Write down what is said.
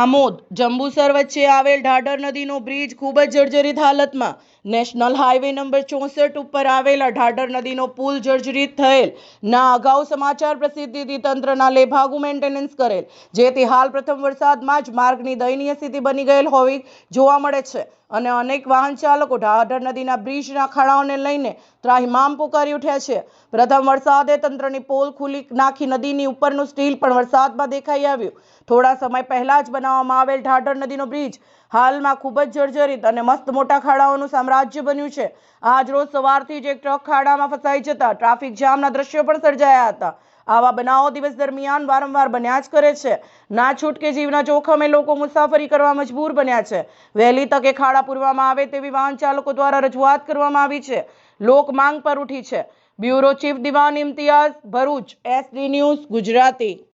આમોદ જંબુસર વચ્ચે આવેલ ઢાઢર નદીનો બ્રિજ ખૂબ જ જર્જરિત હાલતમાં નેશનલ હાઈવે નંબર ચોસઠ ઉપર આવેલા ઢાઢર નદીનો પુલ જર્જરિત થયેલ. ના અગાઉ સમાચાર પ્રસિદ્ધિથી તંત્રના લેભાગુ મેન્ટેનન્સ કરેલ. જેથી હાલ પ્રથમ વરસાદમાં જ માર્ગની દયનીય સ્થિતિ બની ગયેલ હોવી જોવા મળે છે. અને અનેક વાહન ચાલકો ઢાઢર નદીના બ્રિજના ખાડાઓને લઈને ત્રાહિમામ પુકારી ઉઠ્યા છે. પ્રથમ વરસાદે તંત્રની પોલ ખુલી નાખી નદીની ઉપરનું સ્ટીલ પણ વરસાદમાં દેખાઈ આવ્યું. થોડા સમય પહેલા જ બનાવવામાં આવેલ ઢાઢર નદીનો બ્રિજ હાલમાં ખૂબ જ જર્જરિત અને મસ્ત મોટા ખાડાઓનું સામ્રાજ્ય બન્યું છે. આજ રોજ સવારથી જ એક ટ્રક ખાડામાં ફસાઈ જતા ટ્રાફિક જામના દ્રશ્યો પણ સર્જાયા હતા. આવા બનાવો દિવસ દરમિયાન વારંવાર બન્યા જ કરે છે. ના છૂટકે જીવના જોખમે લોકો મુસાફરી કરવા મજબૂર બન્યા છે. વહેલી તકે ખાડા પૂરવામાં આવે તેવી વાહન ચાલકો દ્વારા રજૂઆત કરવામાં આવી છે. લોક માંગ પર ઉઠી છે. Bureau chief Diwan Imtiaz, Bharuch, SD news, Gujarati.